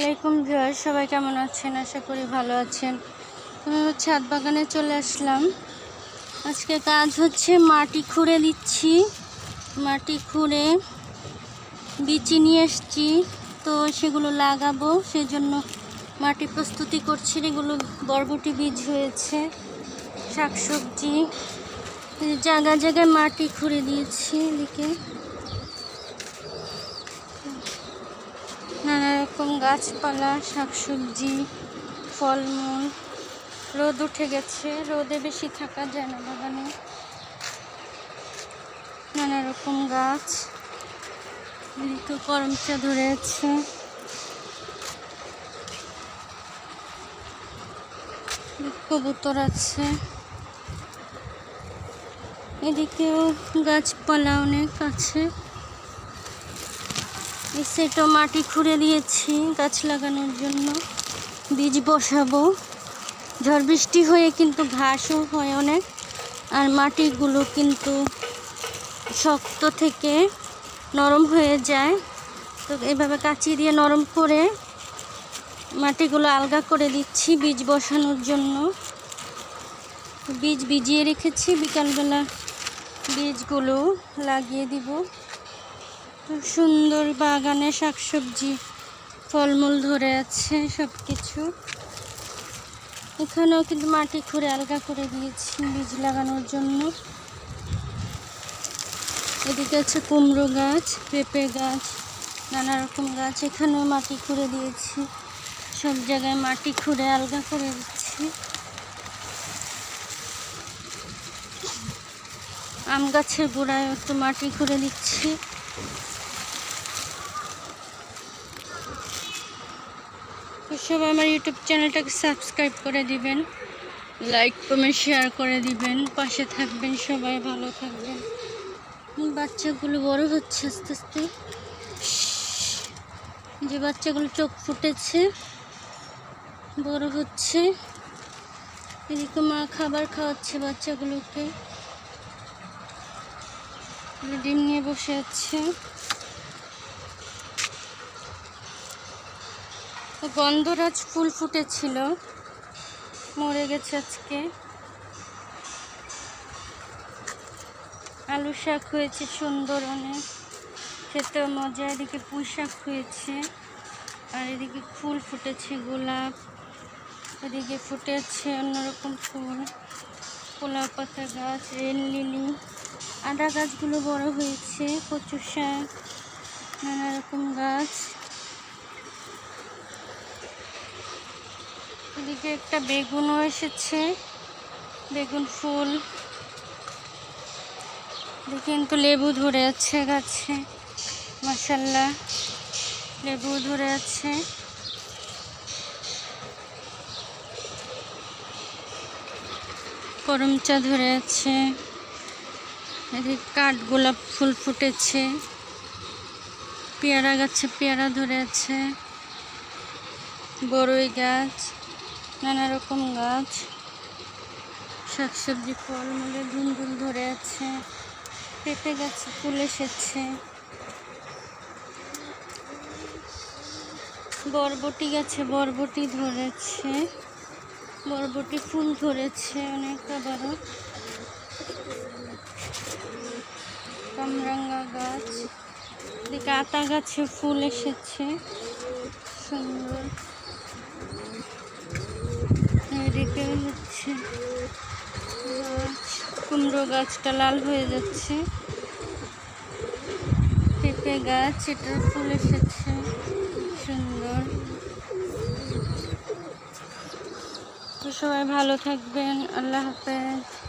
আলাইকুম ভিউয়ার সবাই কেমন আছেন? আশা করি ভালো আছেন। আমি ছাদ বাগানে চলে আসলাম। আজকে কাজ হচ্ছে মাটি খুঁড়ে দিচ্ছি মাটি খুঁড়ে বিচি নিয়ে এসছি তো সেগুলো লাগাবো, সেজন্য মাটি প্রস্তুতি করছি। এগুলো বরবটি বীজ হয়েছে, শাকসবজি। জায়গায় জায়গায় মাটি খুঁড়ে দিয়েছি এদিকে। নানা রকম গাছপালা, শাকসবজি, ফলমূল। রোদ উঠে গেছে, রোদে বেশি থাকা যায় না বাগানে। নানা রকম গাছ। এদিকে করমচা ধরে আছে। কবুতর আছে। এদিকেও গাছপালা অনেক আছে। এই সেটও মাটি খুঁড়ে দিয়েছি গাছ লাগানোর জন্য। বীজ বসাবো। ঝড় বৃষ্টি হয়ে কিন্তু ঘাসও হয় অনেক। আর মাটিগুলো কিন্তু শক্ত থেকে নরম হয়ে যায়। তো এভাবে কাঁচি দিয়ে নরম করে মাটিগুলো আলগা করে দিচ্ছি বীজ বসানোর জন্য। বীজ ভিজিয়ে রেখেছি। বিকালবেলা বীজগুলো লাগিয়ে দিব। সুন্দর বাগানে শাকসবজি, ফলমূল ধরে আছে সব কিছু এখানেও কিন্তু মাটি খুঁড়ে আলগা করে দিয়েছি বীজ লাগানোর জন্য। এদিকে আছে কুমড়ো গাছ, পেঁপে গাছ, নানা রকম গাছ। এখানেও মাটি খুঁড়ে দিয়েছি। সব জায়গায় মাটি খুঁড়ে আলগা করে দিচ্ছি। আম গাছের গোড়ায় একটু মাটি খুঁড়ে দিচ্ছি। তো সবাই আমার ইউটিউব চ্যানেলটাকে সাবস্ক্রাইব করে দিবেন লাইক কমেন্ট শেয়ার করে দিবেন, পাশে থাকবেন, সবাই ভালো থাকবেন। বাচ্চাগুলো বড় হচ্ছে আস্তে আস্তে। যে বাচ্চাগুলো চোখ ফুটেছে, বড় হচ্ছে। এদিকে মা খাবার খাওয়াচ্ছে বাচ্চাগুলোকে। ডিম নিয়ে বসে আছে। গন্ধরাজ ফুল ফুটেছিল। মরে গেছে আজকে। আলু শাক হয়েছে সুন্দর অনেক খেতেও মজা। এদিকে পুঁই শাক হয়েছে। আর এদিকে ফুল ফুটেছে গোলাপ। এদিকে ফুটেছে অন্যরকম ফুল। পোলাও পাতা গাছ রেল লিলি। আদা গাছগুলো বড় হয়েছে, কচু শাক, নানা রকম গাছ। এদিকে একটা বেগুনও এসেছে। বেগুন ফুল। কিন্তু লেবু ধরে আছে গাছে। মাসাল্লাহ লেবু ধরে আছে। করমচা ধরে আছে। এদিকে কাঠ গোলাপ ফুল ফুটেছে। পেয়ারা গাছে পেয়ারা ধরে আছে। বড়ই গাছ। নানা রকম গাছ, শাকসবজি, ফলমূলে ধুন্দুল ধরে আছে, পেঁপে গাছে ফুল এসেছে, বরবটি গাছে বরবটি ধরেছে, বরবটি ফুল ধরেছে অনেক আবারও, কামরাঙ্গা গাছ, এদিকে আতা গাছে ফুল এসেছে, সুন্দর এদিকে গাছ কুমড়ো গাছটা লাল হয়ে যাচ্ছে। পেঁপে গাছ এটার ফুল এসেছে। সুন্দর। তো সবাই ভালো থাকবেন। আল্লাহ হাফেজ।